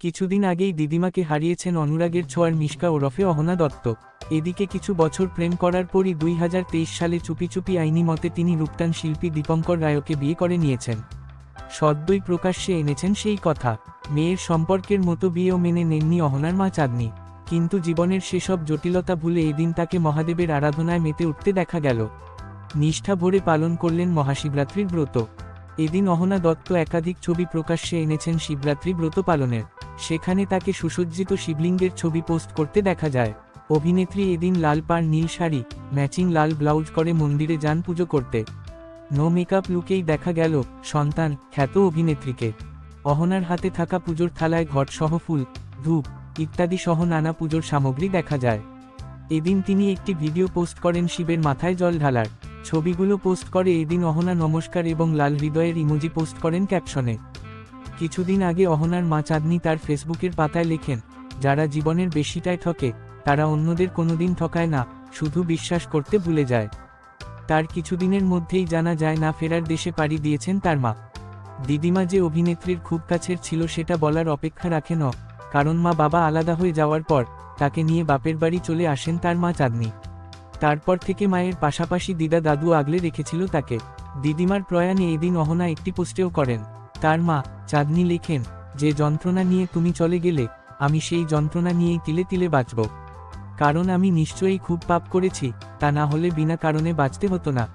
কিছুদিন আগেই দিদিমাকে হারিয়েছেন অনুরাগের ছোঁয়ার মিশকা ওরফে অহনা দত্ত। এদিকে কিছু বছর প্রেম করার পরই দুই হাজার তেইশ সালে চুপি চুপি আইনি মতে তিনি রূপটান শিল্পী দীপঙ্কর রায়কে বিয়ে করে নিয়েছেন। সদ্যই প্রকাশ্যে এনেছেন সেই কথা, মেয়ের সম্পর্কের মতো বিয়েও মেনে নেননি অহনার মা চাঁদনি। কিন্তু জীবনের সেসব জটিলতা ভুলে এদিন তাকে মহাদেবের আরাধনায় মেতে উঠতে দেখা গেল। নিষ্ঠা ভরে পালন করলেন মহাশিবরাত্রির ব্রত। এদিন অহনা দত্ত একাধিক ছবি প্রকাশ্যে এনেছেন শিবরাত্রি ব্রত পালনের। সেখানে তাকে সুসজ্জিত শিবলিঙ্গের ছবি পোস্ট করতে দেখা যায়। অভিনেত্রী এদিন লাল পাড় নীল শাড়ি, ম্যাচিং লাল ব্লাউজ করে মন্দিরে যান পুজো করতে। নো মেকআপ লুকেই দেখা গেল সন্তান, খ্যাত অভিনেত্রীকে। অহনার হাতে থাকা পুজোর থালায় ঘটসহ ফুল, ধূপ, ইত্যাদি সহ নানা পুজোর সামগ্রী দেখা যায়। এদিন তিনি একটি ভিডিও পোস্ট করেন শিবের মাথায় জল ঢালার। ছবিগুলো পোস্ট করে এদিন অহনা নমস্কার এবং লাল হৃদয়ের ইমোজি পোস্ট করেন ক্যাপশনে। কিছুদিন আগে অহনার মা চাঁদনি তার ফেসবুকের পাতায় লেখেন, যারা জীবনের বেশিটায় ঠকে, তারা অন্যদের কোনোদিন ঠকায় না, শুধু বিশ্বাস করতে ভুলে যায়। তার কিছুদিনের মধ্যেই জানা যায়, না ফেরার দেশে পাড়ি দিয়েছেন তার মা। দিদিমা যে অভিনেত্রীর খুব কাছের ছিল সেটা বলার অপেক্ষা রাখে ন, কারণ মা বাবা আলাদা হয়ে যাওয়ার পর তাকে নিয়ে বাপের বাড়ি চলে আসেন তার মা চাঁদনি। তারপর থেকে মায়ের পাশাপাশি দিদা দাদু আগলে রেখেছিল তাকে। দিদিমার প্রয়াণে এদিন অহনা একটি পোস্টেও করেন। তার মা, চাঁদনি লেখেন, যে যন্ত্রণা নিয়ে তুমি চলে গেলে, আমি সেই যন্ত্রণা নিয়েই তিলে তিলে বাঁচব। কারণ আমি নিশ্চয়ই খুব পাপ করেছি, তা না হলে বিনা কারণে বাঁচতে হতো না।